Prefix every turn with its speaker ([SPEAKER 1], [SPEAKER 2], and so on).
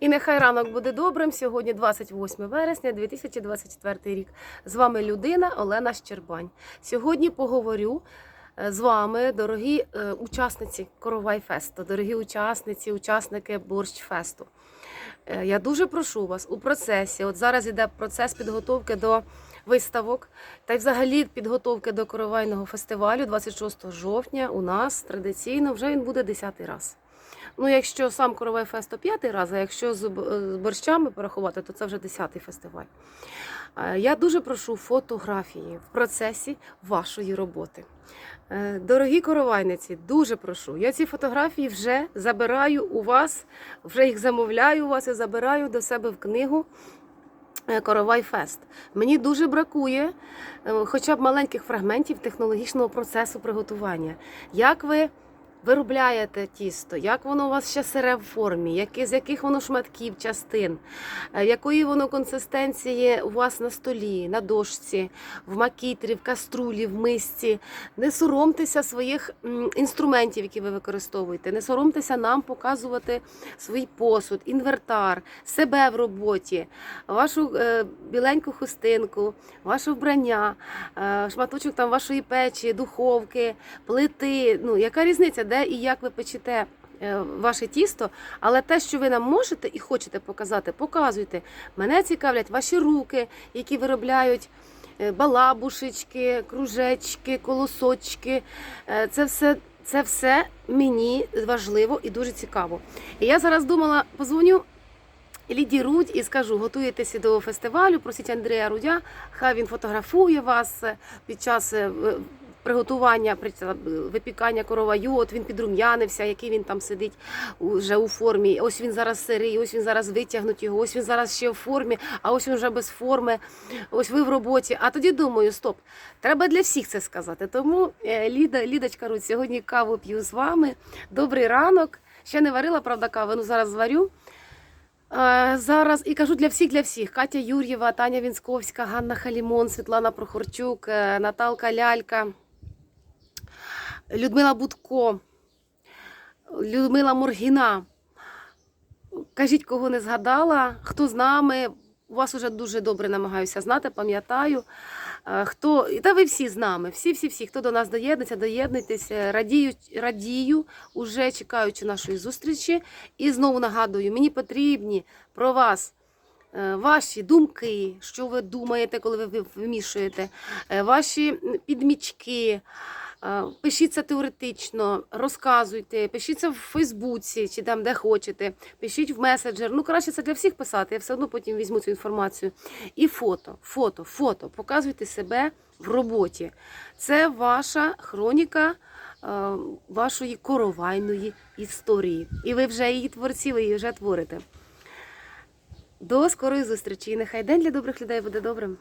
[SPEAKER 1] І нехай ранок буде добрим. Сьогодні 28 вересня 2024 рік. З вами людина Олена Щербань. Сьогодні поговорю е, з вами, дорогі е, учасниці Коровай Фесту, дорогі учасниці, учасники Борщ Фесту. Е, Я дуже прошу вас у процесі. От зараз іде процес підготовки до виставок та й взагалі підготовки до коровайного фестивалю 26 жовтня. У нас традиційно вже він буде 10 раз. Ну, якщо сам Коровай Фест, то п'ятий раз, а якщо з з борщами порахувати, то це вже десятий фестиваль. Е, Я дуже прошу фотографії в процесі вашої роботи. Е, Дорогі коровайниці, дуже прошу. Я ці фотографії вже забираю у вас, вже їх замовляю у вас і забираю до себе в книгу. е, Коровай Фест. Мені дуже бракує е, хоча б маленьких фрагментів технологічного процесу приготування. Як ви виробляєте тісто, як воно у вас ще сире в формі, які, з яких воно шматків, частин, е, якої воно консистенції у вас на столі, на дошці, в макітрі, в каструлі, в мисці. Не соромтеся своїх інструментів, які ви використовуєте. Не соромтеся нам показувати свій посуд, інвертар, себе в роботі, вашу е, біленьку хустинку, ваше вбрання, е, шматочок там вашої печі, духовки, плити. Ну, яка різниця, де і як ви печете е, ваше тісто, але те, що ви нам можете і хочете показати, показуйте. Мене цікавлять ваші руки, які виробляють. е, Балабушечки, кружечки, колосочки. Е, Це все, це все мені важливо і дуже цікаво. І я зараз думала, позвоню Ліді Рудь і скажу, готуєтеся до фестивалю, просіть Андрія Рудя, хай він фотографує вас під час приготування, випікання короваю. От він підрум'янився, який він там сидить вже у формі. Ось він зараз сирий, ось він зараз витягнуть його, ось він зараз ще в формі, а ось він вже без форми. Ось ви в роботі. А тоді думаю, стоп, треба для всіх це сказати. Тому е, Ліда, Лідочка Рудь, сьогодні каву п'ю з вами. Добрий ранок. Ще не варила, правда, каву, ну зараз зварю. Зараз і кажу для всіх, для всіх: Катя Юр'єва, Таня Вінсковська, Ганна Халімон, Світлана Прохорчук, е, Наталка Лялька, Людмила Будко, Людмила Моргіна. Кажіть, кого не згадала, хто з нами. У вас уже дуже добре намагаюся знати, пам'ятаю. Е, Хто, та ви всі з нами, всі, всі, всі, хто до нас доєднується, доєднуйтеся. Радію, радію, уже чекаючи нашої зустрічі. І знову нагадую, мені потрібні про вас е, ваші думки, що ви думаєте, коли ви вимішуєте, е, ваші підмічки. Е, Пишіться теоретично, розказуйте, пишіться в Фейсбуці чи там, де хочете, пишіть в меседжер. Ну, краще це для всіх писати, я все одно потім візьму цю інформацію. І фото, фото, фото. Показуйте себе в роботі. Це ваша хроніка е, вашої коровайної історії. І ви вже її творці, ви її вже творите. До скорої зустрічі. І нехай день для добрих людей буде добрим.